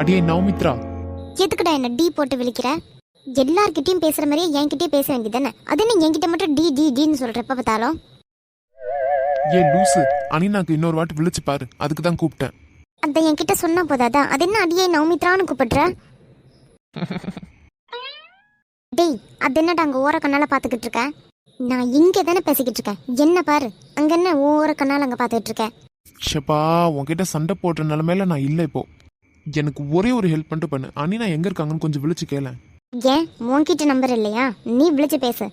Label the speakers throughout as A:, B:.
A: அடியே நவமித்ரா
B: எதுக்குடா என்ன டீ போட்டு விழிக்கிற? எல்லார்கிட்டயும் பேசுற மாதிரியே என்கிட்டயே பேச வேண்டியதானே அது என்ன என்கிட்ட மட்டும் டி டி டின்னு சொல்ற எப்ப பார்த்தாலும்?
A: ஏ லூசு. அனினாக்கு இன்னொரு வாட்டி விழிச்சு பாரு. அதுக்கு தான் கூப்பிட்டேன்.
B: அத என்கிட்ட சொன்னா போதாதா? அது என்ன அடியே நவமித்ரான்னு கூப்பிடுற? டேய் அது என்னடா அங்க ஓர கண்ணால பாத்துக்கிட்டு இருக்க? நான் இங்க தானே பேசிக்கிட்டு இருக்கேன். என்ன பாரு? அங்க என்ன ஓர கண்ணால அங்க பாத்துக்கிட்டு இருக்கேன்
A: ஷப்பா உன்கிட்ட சண்டை போடுற நிலமையில நான் இல்லை இப்போ. எனக்கு ஒரே ஒரு ஹெல்ப் பண்ணிட்டு பண்ணு. அனினா எங்க இருக்காங்கன்னு கொஞ்சம் விழிச்சு கேள.
B: ஏன்? உன்கிட்ட நம்பர் இல்லையா? நீ விழிச்சு பேசு.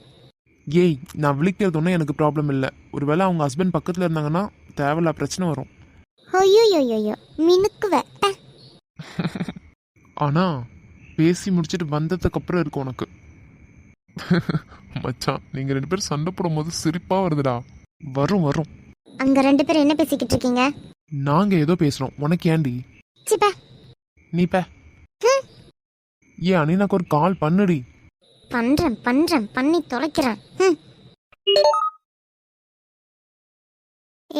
A: ஏய் நான் விழிக்கிறது ஒன்றும் எனக்கு ப்ராப்ளம் இல்லை. ஒருவேளை அவங்க ஹஸ்பண்ட் பக்கத்தில் இருந்தாங்கன்னா தேவையில்லா பிரச்சனை வரும்.
B: ஐயோயோயோயோ மினுக்குவ.
A: ஆனா பேசி முடிச்சிட்டு வந்ததுக்கு அப்புறம் இருக்கு உனக்கு. மச்சான் நீங்க ரெண்டு பேரும் சண்டை போடும்போது சிரிப்பா வருதுடா. வரும் வரும்.
B: அங்க ரெண்டு பேரும் என்ன பேசிக்கிட்டு இருக்கீங்க?
A: நாங்க ஏதோ பேசுறோம். உனக்கு ஏண்டி
B: சிப்பா
A: நீ பே ஏன் அனினாக்கு ஒரு கால் பண்ணுடி.
B: பண்றேன் பண்றேன் பண்ணி தொலைக்கிறேன்.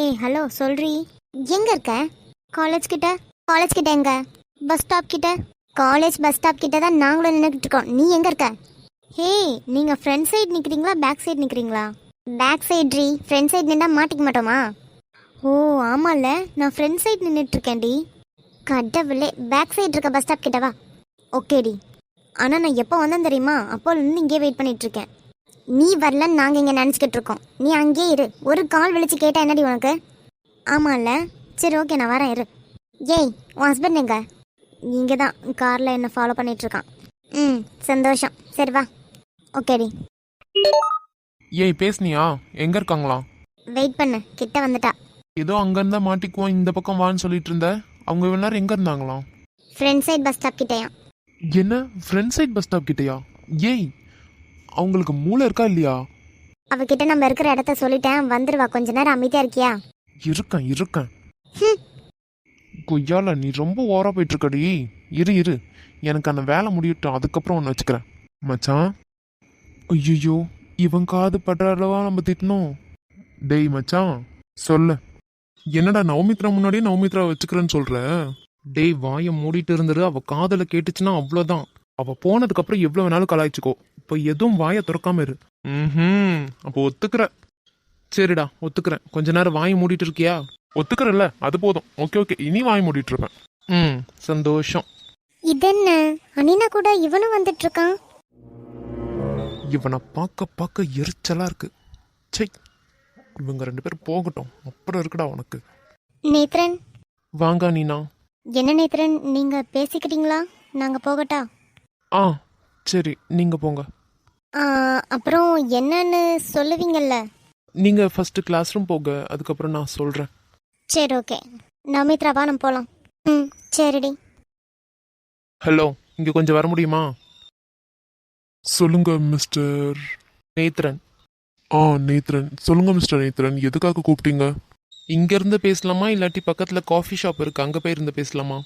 B: ஏய் ஹலோ சொல்றி. எங்க இருக்க? காலேஜ் கிட்ட? காலேஜ் கிட்ட எங்க? பஸ் ஸ்டாப் கிட்ட? காலேஜ் பஸ் ஸ்டாப் கிட்ட தான் நாங்களும் நின்றுட்டு இருக்கோம். நீ எங்க இருக்க? ஹே நீங்க ஃப்ரண்ட் சைடு நிக்கிறீங்களா பேக் சைடு நிக்கிறீங்களா? பேக் சைடு ரீ ஃப்ரண்ட் சைடு நின்னா மாட்டிக்க மாட்டோமா? ஓ ஆமால நான் ஃப்ரண்ட் சைடு நின்றுட்டு இருக்கேன்டி. கடவுளே பேக் சைடு இருக்க பஸ் ஸ்டாப் கிட்ட வா. ஓகேடி ஆனா நான் எப்போ வந்தேன் தெரியுமா? அப்போ இருந்து இங்கே வெயிட் பண்ணிட்டு இருக்கேன் நீ வரலன்னு நாங்க இங்க நினைச்சுக்கிட்டு இருக்கோம். நீ அங்கேயே இரு. ஒரு கால் விழிச்சு கேட்டா என்னடி உனக்கு? ஆமால சரி ஓகே நான் வரேன் இரு. ஏய் உன் ஹஸ்பண்ட் எங்க? இங்கே தான். காரில் என்ன ஃபாலோ பண்ணிட்டு இருக்கான் ம் சந்தோஷம். சரி வா. ஓகேடி
A: ஏய் பேசுனியா? எங்க இருக்காங்களா?
B: வெயிட் பண்ணு. கிட்ட வந்துட்டா.
A: ஏதோ அங்க இருந்தா மாட்டிக்குவோம் இந்த பக்கம் வான்னு சொல்லிட்டு இருந்த அவங்க இவ்வளவு நேரம் எங்க இருந்தாங்களாம்?
B: ஃப்ரண்ட் சைடு பஸ் ஸ்டாப் கிட்டேயா?
A: என்ன? ஃப்ரண்ட் சைட் பஸ் ஸ்டாப் கிட்டயா? ஏய் அவங்களுக்கு மூளை இருக்கா இல்லையா?
B: அவகிட்ட நம்ம இருக்கிற இடத்த சொல்லிட்டேன். வந்துருவா. கொஞ்ச நேரம் அமைதியா இருக்கியா?
A: இருக்கேன் இருக்கேன்.
B: ஹம்.
A: கொய்யால நீ ரொம்ப ஓரா போயிட்டு இருக்கடி இரு இரு. எனக்கு அந்த வேலை முடியட்டும். அதுக்கப்புறம் ஒன்று வச்சுக்கிறேன். மச்சான். ஐயோ இவன் காது படுற அளவா நம்ம திட்டணும். டேய் மச்சான். சொல்லு. என்னடா நவமித்ரா முன்னாடியே நவமித்ரா வச்சுக்கிறேன்னு சொல்ற? டேய் வாயை மூடிட்டு இருந்துரு அவ காதல கேட்டுச்சுன்னா அவ்வளோதான் அவ போனதுக்கு அப்புறம் எவ்வளவு வேணாலும் கலாய்ச்சிக்கோ. இப்போ எதுவும் வாயை திறக்காம இரு. ம் அப்போ ஒத்துக்கிற. சரிடா ஒத்துக்கிறேன். கொஞ்ச நேரம் வாயை மூடிட்டு இருக்கியா? ஒத்துக்கிறல்ல அது போதும். Okay okay. இனி வாய் மூடிட்டு இருப்பேன். ம் சந்தோஷம்.
B: இதென்ன? அனினா கூட இவனும் வந்துட்டு இருக்கான்.
A: இவனை பார்க்க பார்க்க எரிச்சலா இருக்கு. சை இவங்க ரெண்டு பேரும் போகட்டும். அப்புறம் இருக்குடா உனக்கு.
B: நேத்ரன்?
A: வாங்க நீனா.
B: என்ன நேத்ரன்? நீங்க பேசிக்கிட்டீங்களா? நாங்க போகட்டா?
A: ஆ சரி நீங்க போங்க.
B: அப்புறம் என்னன்னு சொல்லுவீங்கல்ல?
A: நீங்க ஃபர்ஸ்ட் கிளாஸ் ரூம் போங்க அதுக்கப்புறம் நான் சொல்றேன்.
B: சரி ஓகே. நமித்ரா வா நம்ம போலாம். ம் சரிடி.
A: ஹலோ இங்க கொஞ்சம் வர முடியுமா? சொல்லுங்க மிஸ்டர் நேத்ரன். ஆ நேத்ரன். சொல்லுங்க மிஸ்டர் நேத்ரன். எதுக்காக கூப்பிட்டீங்க? இங்க இருந்து பேசலாமா? இல்லாட்டி பக்கத்துல காஃபி ஷாப் இருக்கு அங்க போய் இருந்து பேசலாமா?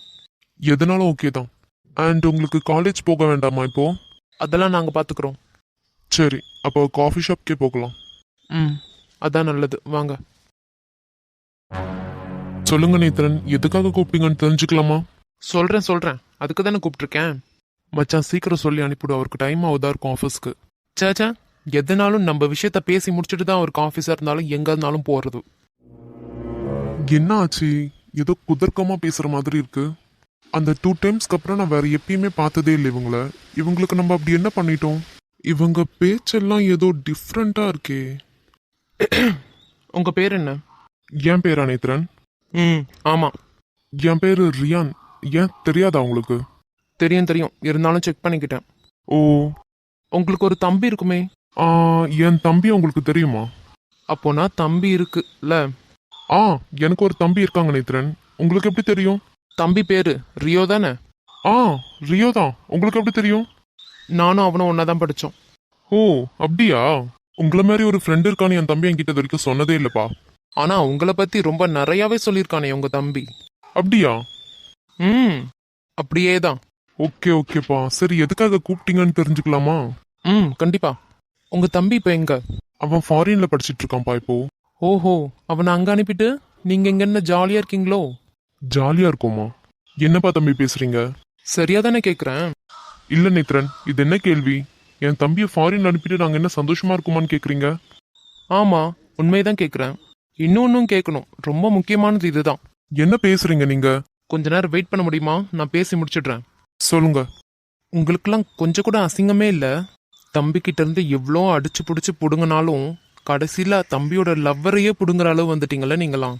A: எதனாலும் ஓகே தான். அண்ட் உங்களுக்கு காலேஜ் போக வேண்டாமா இப்போ? அதெல்லாம் நாங்க பாத்துக்கிறோம். சரி அப்போ காஃபி ஷாப்க்கே போகலாம். ம் அதான் நல்லது. வாங்க. சொல்லுங்க நேத்ரன். எதுக்காக கூப்பிட்டீங்கன்னு தெரிஞ்சுக்கலாமா? சொல்றேன் சொல்றேன். அதுக்கு தானே கூப்பிட்டுருக்கேன். மச்சான் சீக்கிரம் சொல்லி அனுப்பிவிடு. அவருக்கு டைம் ஆகுதா இருக்கும் ஆஃபீஸ்க்கு சேச்சா எதுனாலும் நம்ம விஷயத்த பேசி முடிச்சுட்டு தான் அவருக்கு ஆஃபீஸாக இருந்தாலும் எங்க இருந்தாலும் போறது.
C: என்ன ஆச்சு? ஏதோ குதர்க்கமா பேசுற மாதிரி இருக்கு. அந்த டூ டைம்ஸ்க்கு அப்புறம் நான் வேற எப்பயுமே பார்த்ததே இல்லை இவங்கள. இவங்களுக்கு நம்ம அப்படி என்ன பண்ணிட்டோம்? இவங்க பேச்செல்லாம் ஏதோ டிஃப்ரெண்டா இருக்கே.
A: உங்க பேர் என்ன?
C: என் பேரா நேத்ரன்
A: ம் ஆமா.
C: என் பேரு ரியான். ஏன் தெரியாதா உங்களுக்கு?
A: தெரியும் தெரியும். இருந்தாலும் செக் பண்ணிக்கிட்டேன்.
C: ஓ.
A: உங்களுக்கு ஒரு தம்பி இருக்குமே?
C: ஆ, என் தம்பி உங்களுக்கு தெரியுமா?
A: அப்போனா தம்பி இருக்குல்ல?
C: ஆ எனக்கு ஒரு தம்பி இருக்காங்க நேத்ரன். உங்களுக்கு எப்படி தெரியும்?
A: தம்பி பேரு ரியோ தானே?
C: ஆ ரியோ தான். உங்களுக்கு எப்படி தெரியும்?
A: நானும் அவனும் ஒன்னா தான் படித்தோம்
C: ஓ அப்படியா? உங்களை மாதிரி ஒரு ஃப்ரெண்ட் இருக்கான்னு என் தம்பி என்கிட்ட இது வரைக்கும் சொன்னதே இல்லப்பா.
A: ஆனா உங்களை பத்தி ரொம்ப நிறையாவே சொல்லியிருக்கானே உங்க தம்பி.
C: அப்படியா?
A: ம் அப்படியே தான்
C: ஓகே ஓகேப்பா. சரி எதுக்காக கூப்பிட்டீங்கன்னு தெரிஞ்சுக்கலாமா?
A: ம் கண்டிப்பா. உங்க தம்பி இப்போ எங்க?
C: அவன் ஃபாரின்ல படிச்சிட்டு இருக்கான்ப்பா இப்போ.
A: ஓஹோ அவனை அங்க அனுப்பிட்டு நீங்க இங்க என்ன ஜாலியா இருக்கீங்களோ?
C: ஜாலியா இருக்குமா என்னப்பா தம்பி பேசுறீங்க?
A: சரியா தானே கேட்குறேன்
C: இல்ல நேத்ரன் இது என்ன கேள்வி? என் தம்பியை ஃபாரின் அனுப்பிட்டு நாங்க என்ன சந்தோஷமா இருக்குமான்னு கேக்குறீங்க?
A: ஆமா உண்மைதான் கேட்குறேன் இன்னொன்னும் கேட்கணும் ரொம்ப முக்கியமானது இதுதான்.
C: என்ன பேசுறீங்க நீங்க?
A: கொஞ்ச நேரம் வெயிட் பண்ண முடியுமா? நான் பேசி முடிச்சிடுறேன்.
C: சொல்லுங்க.
A: உங்களுக்கெல்லாம் கொஞ்சம் கூட அசிங்கமே இல்லை? தம்பி கிட்ட இருந்து எவ்வளோ அடிச்சு பிடிச்சி பிடுங்கினாலும் கடைசியில் தம்பியோட லவ்வரையே பிடுங்குற அளவு வந்துட்டீங்கல்ல நீங்களாம்.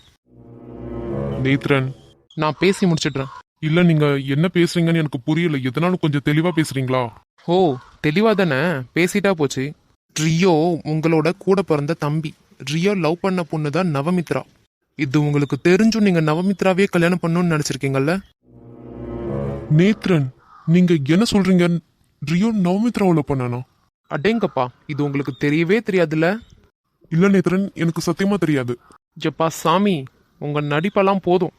C: நேத்ரன்.
A: நான் பேசி முடிச்சிடுறேன்.
C: இல்ல நீங்க என்ன பேசுறீங்கன்னு எனக்கு புரியல. எதனாலும் கொஞ்சம் தெளிவா பேசுறீங்களா?
A: ஓ தெளிவா தானே? பேசிட்டா போச்சு. ரியோ உங்களோட கூட பிறந்த தம்பி. ரியோ லவ் பண்ண பொண்ணு தான் நவமித்ரா. இது உங்களுக்கு தெரிஞ்சும் நீங்க நவமித்ராவே கல்யாணம் பண்ணணும்னு நினைச்சிருக்கீங்கல்ல?
C: நேத்ரன் நீங்க என்ன சொல்றீங்க ரியோ நவமித்ராவுல பண்ணனா?
A: அடேங்கப்பா இது உங்களுக்கு தெரியவே தெரியாதுல்ல?
C: இல்ல நேத்ரன் எனக்கு சத்தியமா தெரியாது.
A: ஜப்பா சாமி உங்க நடிப்பெல்லாம் போதும்.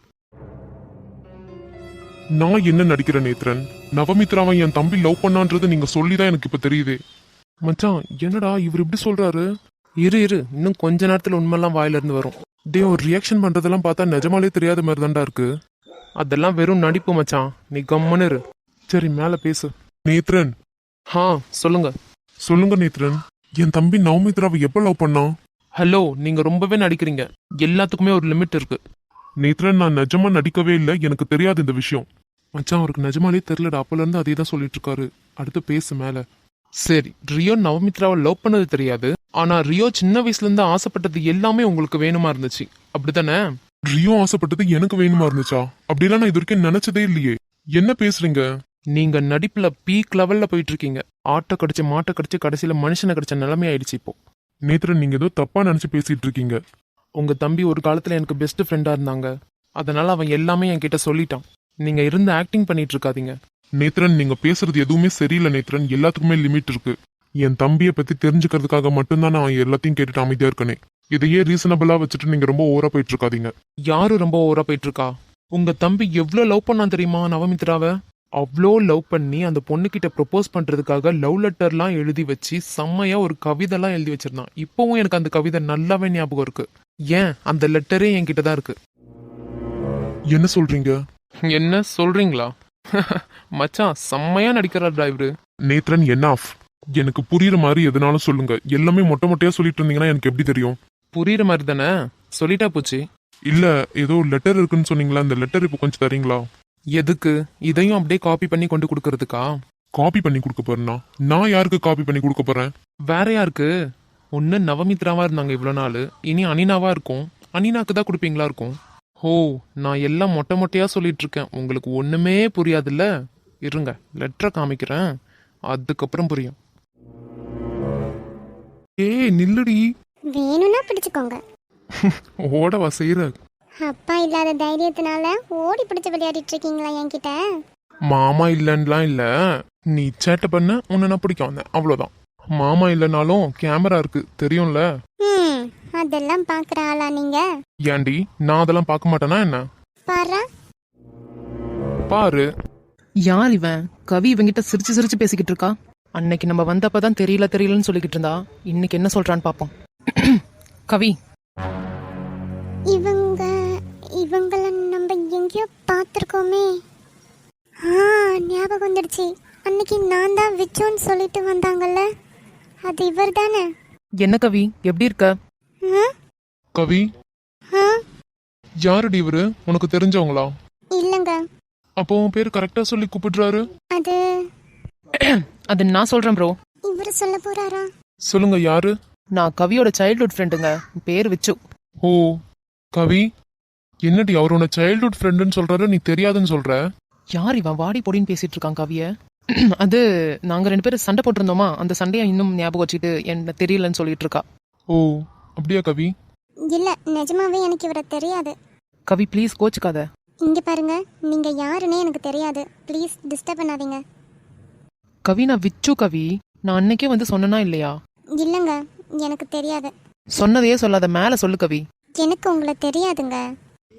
C: நான் என்ன நடிக்கிறேன் நேத்ரன்? நவமித்ராவை என் தம்பி லவ் பண்ணான்றது நீங்க சொல்லிதான் எனக்கு இப்ப தெரியுது.
A: மச்சான் என்னடா இவர் இப்படி சொல்றாரு? இரு இரு இன்னும் கொஞ்ச நேரத்துல உண்மைலாம் வாயில இருந்து வரும். டே ஒரு ரியாக்ஷன் பண்றதெல்லாம் பார்த்தா நிஜமாலே தெரியாத மாதிரி தான்டா இருக்கு. அதெல்லாம் வெறும் நடிப்பு மச்சான். நீ கம்முன்னு இரு. சரி மேல பேசு.
C: நேத்ரன்.
A: ஹா சொல்லுங்க.
C: சொல்லுங்க நேத்ரன். என் தம்பி நவமித்ராவை எப்ப லவ் பண்ணான்
A: ஹலோ நீங்க ரொம்பவே நடிக்கிறீங்க. எல்லாத்துக்குமே ஒரு லிமிட் இருக்கு.
C: நேத்ரன் நான் நிஜமா நடிக்கவே இல்லை. எனக்கு தெரியாது இந்த விஷயம்.
A: மச்சான் அவருக்கு நிஜமாலே தெரியலடா. அப்பல இருந்து அதே தான் சொல்லிட்டு இருக்காரு அடுத்து பேசு மேல. சரி ரியோ நவமித்ராவை லவ் பண்ணது தெரியாது. ஆனா ரியோ சின்ன வயசுல இருந்து ஆசைப்பட்டது எல்லாமே உங்களுக்கு வேணுமா இருந்துச்சு. அப்படிதானே
C: ரியோ ஆசைப்பட்டது எனக்கு வேணுமா இருந்துச்சா? அப்படிலாம் நான் இது வரைக்கும் நினைச்சதே இல்லையே. என்ன பேசுறீங்க?
A: நீங்க நடிப்புல பீக் லெவல்ல போயிட்டு இருக்கீங்க ஆட்டை கடிச்சு மாட்டை கடிச்சு கடைசியில மனுஷனை கடிச்ச நிலைமை ஆயிடுச்சு இப்போ.
C: நேத்ரன் நீங்க ஏதோ தப்பா நினைச்சு பேசிட்டு இருக்கீங்க
A: உங்க தம்பி ஒரு காலத்துல எனக்கு பெஸ்ட் ஃப்ரெண்டா இருந்தாங்க. அதனால அவன் எல்லாமே என்கிட்ட சொல்லிட்டான். நீங்க இருந்து ஆக்டிங் பண்ணிட்டு இருக்காதீங்க
C: நேத்ரன் நீங்க பேசுறது எதுவுமே சரியில்லை நேத்ரன். எல்லாத்துக்குமே லிமிட் இருக்கு. என் தம்பியை பத்தி தெரிஞ்சுக்கிறதுக்காக மட்டும்தான் நான் எல்லாத்தையும் கேட்டுட்டு அமைதியா இருக்கனே. இதையே ரீசனபிளா வச்சுட்டு நீங்க ரொம்ப ஓரா போயிட்டு இருக்காதீங்க
A: யாரு ரொம்ப ஓரா போயிட்டு இருக்கா உங்க தம்பி எவ்வளவு லவ் பண்ணான் தெரியுமா நவமித்ராவை? அவ்வளோ லவ் பண்ணி அந்த பொண்ணுகிட்ட ப்ரொபோஸ் பண்றதுக்காக லவ் லெட்டர்லாம் எழுதி வச்சு செம்மையா ஒரு கவிதைலாம் எழுதி வச்சிருந்தான். இப்போவும் எனக்கு அந்த கவிதை நல்லாவே ஞாபகம் இருக்கு. ஏன்? அந்த லெட்டரே என்கிட்ட தான் இருக்கு.
C: என்ன சொல்றீங்க?
A: என்ன சொல்றீங்களா? மச்சான் செம்மையா நடிக்கிறார் டிரைவரு
C: நேத்ரன் என்ன ஆஃப் எனக்கு புரியுற மாதிரி எதுனாலும் சொல்லுங்க. எல்லாமே மொட்டை மொட்டையா சொல்லிட்டு இருந்தீங்கன்னா எனக்கு எப்படி தெரியும்?
A: புரியுற மாதிரி தானே? சொல்லிட்டா போச்சு.
C: இல்ல ஏதோ லெட்டர் இருக்குன்னு சொன்னீங்களா? அந்த லெட்டர் இப்போ கொஞ்சம் தரீங்களா?
A: எதுக்கு? இதையும் அப்படியே காப்பி பண்ணி கொண்டு கொடுக்கறதுக்கா?
C: காப்பி பண்ணி கொடுக்க போறேன்னா நான் யாருக்கு காப்பி பண்ணி கொடுக்க போறேன்?
A: வேற யாருக்கு? ஒன்னு நவமித்ராவா இருந்தாங்க இவ்வளோ நாள். இனி அனினாவா இருக்கும். அனினாக்கு தான் கொடுப்பீங்களா இருக்கும்? ஓ நான் எல்லாம் மொட்டை மொட்டையா சொல்லிட்டு இருக்கேன். உங்களுக்கு ஒண்ணுமே புரியாதுல்ல? இருங்க லெட்டரை காமிக்கிறேன். அதுக்கப்புறம் புரியும்.
C: ஏய் நில்லுடி.
D: வேணும்னா பிடிச்சுக்கோங்க.
A: ஓடவா செய்யற
D: அப்பா இல்லாத தைரியத்தினால ஓடி பிடிச்சு விளையாடிட்டு இருக்கீங்களா என்கிட்ட?
A: மாமா இல்லைன்னுலாம் இல்ல. நீ சேட்டை பண்ண உன்னை நான் பிடிக்க வந்தேன் அவ்வளோதான் மாமா இல்லைனாலும் கேமரா இருக்கு. தெரியும்ல?
D: ம் அதெல்லாம் பார்க்குற ஆளா நீங்க?
A: ஏண்டி நான் அதெல்லாம் பார்க்க மாட்டேனா என்ன?
D: பாரா?
A: பாரு.
E: யார் இவன்? கவி இவங்கிட்ட சிரிச்சு சிரிச்சு பேசிக்கிட்டு இருக்கா? அன்னைக்கு நம்ம வந்தப்பதான் தெரியல தெரியலன்னு சொல்லிக்கிட்டு இருந்தா. இன்னைக்கு என்ன சொல்றான்னு பாப்போம். கவி
D: இவங்கள நம்ம எங்கேயோ பார்த்துருக்கோமே. ஆ ஞாபகம் வந்துடுச்சு. அன்னைக்கு நான் தான் விச்சோன்னு சொல்லிட்டு வந்தாங்கல்ல. அது இவர் தானே?
E: என்ன கவி? எப்படி இருக்க?
A: கவி?
D: ஆ?
A: யாருடி இவரு? உனக்கு தெரிஞ்சவங்களா?
D: இல்லைங்க.
A: அப்போ உன் பேர் கரெக்டா சொல்லி கூப்பிடுறாரு?
D: அது
E: அது நான் சொல்றேன் ப்ரோ
D: இவர் சொல்ல போறாரா?
A: சொல்லுங்க யாரு?
E: நான் கவியோட சைல்ட்ஹுட் ஃப்ரெண்டுங்க பேர் விச்சு.
A: ஓ கவி? என்னடி அவர் உன்னை சைல்ட்ஹுட் ஃப்ரெண்டுன்னு சொல்றாரு நீ தெரியாதுன்னு சொல்ற?
E: யார் இவன்? வாடி பொடின்னு பேசிட்டு இருக்கான் கவிய. அது நாங்க ரெண்டு பேரும் சண்டை போட்டிருந்தோமா? அந்த சண்டையை இன்னும் ஞாபகம் வச்சுட்டு என்ன தெரியலன்னு சொல்லிட்டு இருக்கா.
A: ஓ அப்படியா கவி?
D: இல்ல நிஜமாவே எனக்கு இவரை தெரியாது.
E: கவி ப்ளீஸ் கோச்சுக்காத.
D: இங்க பாருங்க நீங்க யாருன்னே எனக்கு தெரியாது. ப்ளீஸ் டிஸ்டர்ப் பண்ணாதீங்க.
E: கவி நான் விச்சு கவி. நான் அன்னைக்கே வந்து சொன்னனா இல்லையா?
D: இல்லைங்க எனக்கு தெரியாது.
E: சொன்னதையே சொல்லாத மேல சொல்லு கவி.
D: எனக்கு உங்களை தெரியாதுங்க.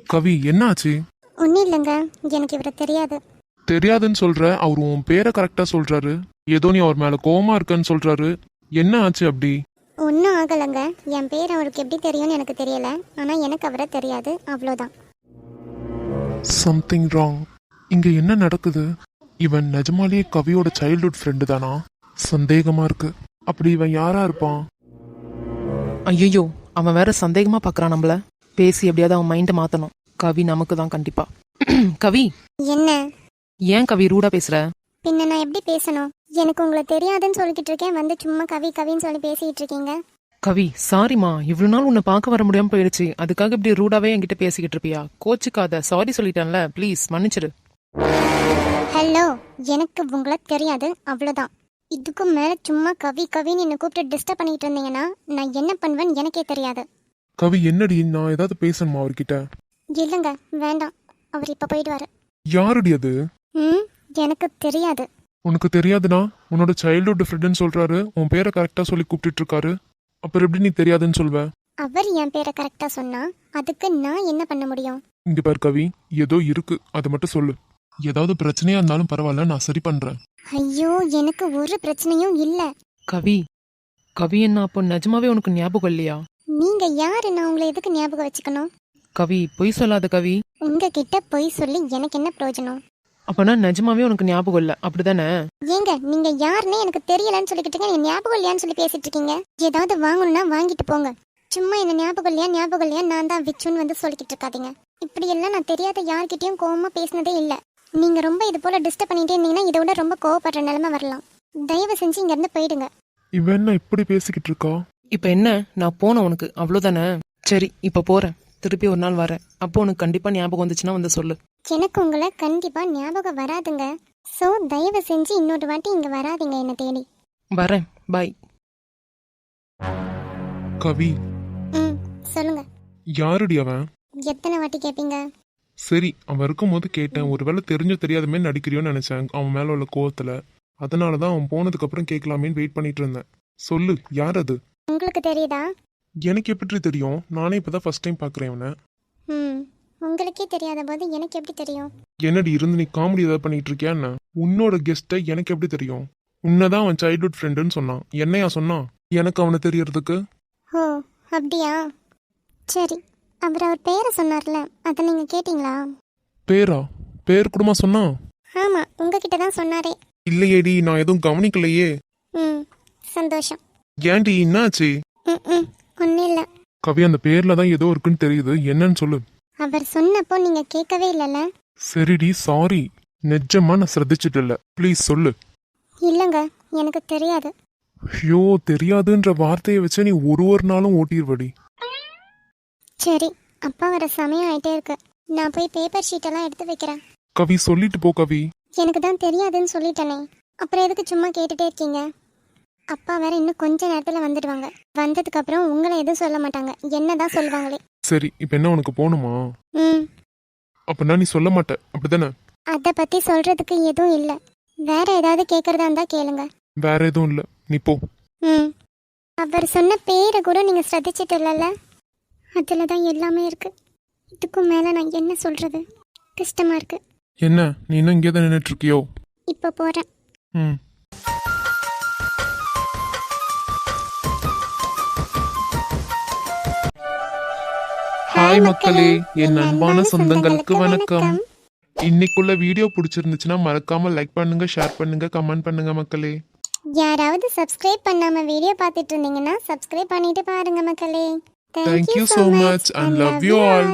A: கவி என்னாச்சு?
D: ஒன்றும் இல்லைங்க. எனக்கு இவரை தெரியாது.
A: தெரியாதுன்னு சொல்ற அவர் உன் பேரை கரெக்டா சொல்றாரு. ஏதோ நீ அவர் மேல கோவமா இருக்கன்னு சொல்றாரு. என்ன ஆச்சு அப்படி?
D: ஒன்றும் ஆகலைங்க. என் பேர் அவருக்கு எப்படி தெரியும்னு எனக்கு தெரியல. ஆனால் எனக்கு அவரை தெரியாது. அவ்வளோதான்
A: சம்திங் ராங் இங்க என்ன நடக்குது? இவன் நிஜமாலேயே கவியோட சைல்ட்ஹுட் ஃப்ரெண்டு தானா? சந்தேகமா இருக்கு. அப்படி இவன் யாரா இருப்பான்?
E: ஐயோ அவன் வேற சந்தேகமா பார்க்கறான் நம்மள. பேசி எப்படியாவது அவன் மைண்டை மாத்தணும். கவி நமக்கு தான் கண்டிப்பா. கவி?
D: என்ன?
E: ஏன் கவி ரூடா பேசுற?
D: பின்ன நான் எப்படி பேசணும்? எனக்கு உங்களை தெரியாதுன்னு சொல்லிக்கிட்டு இருக்கேன். வந்து சும்மா கவி கவின்னு சொல்லி பேசிக்கிட்டு இருக்கீங்க.
E: கவி சாரிம்மா இவ்வளவு நாள் உன்னை பார்க்க வர முடியாம போயிடுச்சு. அதுக்காக இப்படி ரூடாவே என்கிட்ட பேசிக்கிட்டு இருப்பியா? கோச்சுக்காத. சாரி சொல்லிட்டேன்ல. ப்ளீஸ் மன்னிச்சிடு.
D: ஹலோ எனக்கு உங்களை தெரியாது. அவ்வளோதான் இதுக்கும் மேலே சும்மா கவி கவின்னு என்னை கூப்பிட்டு டிஸ்டர்ப் பண்ணிட்டு இருந்தீங்கன்னா நான் என்ன பண்ணுவேன்னு எனக்கே தெரியாது.
A: கவி என்னடி? நான் ஏதாவது பேசணுமா அவர்கிட்ட?
D: இல்லைங்க வேண்டாம். அவர் இப்போ போயிடுவாரு.
A: யாருடி அது?
D: ம் எனக்கு தெரியாது.
A: உனக்கு தெரியாதுனா? உன்னோட சைல்ட்ஹுட் ஃப்ரெண்டுன்னு சொல்றாரு. உன் பேரை கரெக்டா சொல்லி கூப்பிட்டுட்டு இருக்காரு அப்புறம் எப்படி நீ தெரியாதுன்னு சொல்வ?
D: அவர் என் பேரை கரெக்டாக சொன்னா அதுக்கு நான் என்ன பண்ண முடியும்?
A: இங்க பார் கவி ஏதோ இருக்கு. அதை மட்டும் சொல்லு. ஏதாவது பிரச்சனையா இருந்தாலும் பரவாயில்ல நான் சரி பண்றேன்.
D: ஐயோ எனக்கு ஒரு பிரச்சனையும் இல்லை.
E: கவி கவி என்ன அப்போ நிஜமாவே உனக்கு ஞாபகம் இல்லையா?
D: நீங்க யாரு? நான் உங்களை எதுக்கு ஞாபகம் வச்சுக்கணும்?
E: கவி பொய் சொல்லாத கவி.
D: உங்ககிட்ட பொய் சொல்லி எனக்கு என்ன பிரயோஜனம்?
E: அப்பனா நிஜமாவே உனக்கு ஞாபகம் இல்ல? அப்படிதானே?
D: ஏங்க நீங்க யாருன்னே எனக்கு தெரியலன்னு சொல்லிக்கிட்டு நீங்க ஞாபகம் இல்லையான்னு சொல்லி பேசிட்டு இருக்கீங்க. ஏதாவது வாங்கணும்னா வாங்கிட்டு போங்க. சும்மா என்ன ஞாபகம் இல்லையா ஞாபகம் இல்லையா நான் தான் விச்சுன்னு வந்து சொல்லிக்கிட்டு இருக்காதீங்க. இப்படி எல்லாம் நான் தெரியாத யார்கிட்டயும் கோவமா பேசினதே இல்ல. நீங்க ரொம்ப இது போல டிஸ்டர்ப் பண்ணிட்டே இருந்தீங்கன்னா இதை விட ரொம்ப கோவப்படுற நிலைமை வரலாம். தயவு செஞ்சு இங்க இருந்து போயிடுங்க.
A: இவன் என்ன இப்படி பேசிக்கிட்டு இருக்கா?
E: இப்ப என்ன? நான் போனேன் உனக்கு. அவ்வளவுதானே? சரி இப்ப போறேன். திருப்பி ஒரு நாள் வரேன். அப்போ உனக்கு கண்டிப்பா ஞாபகம் வந்துச்சுன்னா வந்து சொல்லு.
D: எனக்கு உங்களை கண்டிப்பா ஞாபகம் வராதுங்க. சோ தயவு செஞ்சு இன்னொரு வாட்டி இங்க வராதீங்க என்ன தேடி.
E: வரேன். பாய்
A: கவி.
D: ம் சொல்லுங்க.
A: யாருடி அவன்?
D: எத்தனை வாட்டி கேட்பீங்க
A: சரி அவன் இருக்கும்போது கேட்டேன். ஒருவேளை தெரிஞ்ச தெரியாதமே நடிக்கிறியோன்னு நினைச்சேன். அவன் மேல உள்ள கோவத்துல. அதனால தான் அவன் போனதுக்கு அப்புறம் கேட்கலாமேன்னு வெயிட் பண்ணிட்டு இருந்தேன். சொல்லு யார் அது?
D: உங்களுக்கு தெரியுதா?
A: எனக்கு எப்படி தெரியும்? நானே இப்பதான் ஃபர்ஸ்ட் டைம் பாக்குறேன் அவனை
D: ம் உங்களுக்கே தெரியாத போது எனக்கு எப்படி தெரியும்?
A: என்னடி இருந்து நீ காமெடி ஏதாவது பண்ணிட்டு இருக்கியா என்ன? உன்னோட கெஸ்ட்டை எனக்கு எப்படி தெரியும்? உன்னதான் அவன் சைல்ட்ஹுட் ஃப்ரெண்டுன்னு சொன்னான். என்னையா சொன்னான்? எனக்கு அவனை தெரியறதுக்கு?
D: ஓ அப்படியா? சரி அவர் அவர் பேரை சொன்னார்ல அதை நீங்க கேட்டிங்களா?
A: பேரா? பேர் கூடமா சொன்னான்
D: ஆமா உங்ககிட்ட தான் சொன்னாரே.
A: இல்லையேடி நான் எதுவும் கவனிக்கலையே.
D: ம் சந்தோஷம்.
A: ஏன்டி என்னாச்சு?
D: ஒன்னும் இல்ல.
A: கவி அந்த பேர்ல தான் ஏதோ இருக்குன்னு தெரியுது. என்னன்னு சொல்லு.
D: அவர் சொன்னப்போ நீங்க கேட்கவே இல்லல?
A: சரிடி சாரி நிஜமா நான் சிரதிச்சிட்டு இல்ல. ப்ளீஸ் சொல்லு.
D: இல்லங்க எனக்கு தெரியாது.
A: ஐயோ தெரியாதுன்ற வார்த்தையை வச்சு நீ ஒரு ஒரு நாளும் ஓட்டிடுவடி
D: சரி அப்பா வர சமயம் ஆயிட்டே இருக்கு. நான் போய் பேப்பர் ஷீட்டெல்லாம் எடுத்து வைக்கிறேன்.
A: கவி சொல்லிட்டு போ கவி.
D: எனக்கு தான் தெரியாதுன்னு சொல்லிட்டேனே. அப்புறம் எதுக்கு சும்மா கேட்டுட்டே இருக்கீங்க? அப்பா வேற இன்னும் கொஞ்ச நேரத்துல வந்துடுவாங்க. வந்ததுக்கு அப்புறம் உங்களை எதுவும் சொல்ல மாட்டாங்க. என்னதான் சொல்லுவாங்களே.
A: சரி இப்போ என்ன உனக்கு போகணுமா
D: ம்.
A: அப்படின்னா நீ சொல்ல மாட்ட. அப்படிதானே?
D: அத பத்தி சொல்றதுக்கு எதுவும் இல்ல. வேற ஏதாவது கேக்குறதா இருந்தா கேளுங்க.
A: வேற எதுவும் இல்ல. நீ போ.
D: ம். அவர் சொன்ன பேரை கூட நீங்க ശ്രദ്ധിச்சிட்டு இல்லல அதுல தான் எல்லாமே இருக்கு. இதுக்கு மேல நான் என்ன சொல்றது? கஷ்டமா இருக்கு.
A: என்ன? நீ இன்னும் இங்கே தான் நின்றுட்டு இருக்கியோ?
D: இப்போ போறேன்.
A: ம். ஹாய் மக்களே என் அன்பான சொந்தங்களுக்கு வணக்கம். இன்னைக்குள்ள வீடியோ பிடிச்சிருந்துச்சுன்னா மறக்காம லைக் பண்ணுங்க ஷேர் பண்ணுங்க கமெண்ட் பண்ணுங்க மக்களே.
D: யாராவது சப்ஸ்கிரைப் பண்ணாம வீடியோ பார்த்துட்டு இருந்தீங்கன்னா சப்ஸ்கிரைப் பண்ணிட்டு பாருங்க மக்களே.
A: Thank you so much and love you all.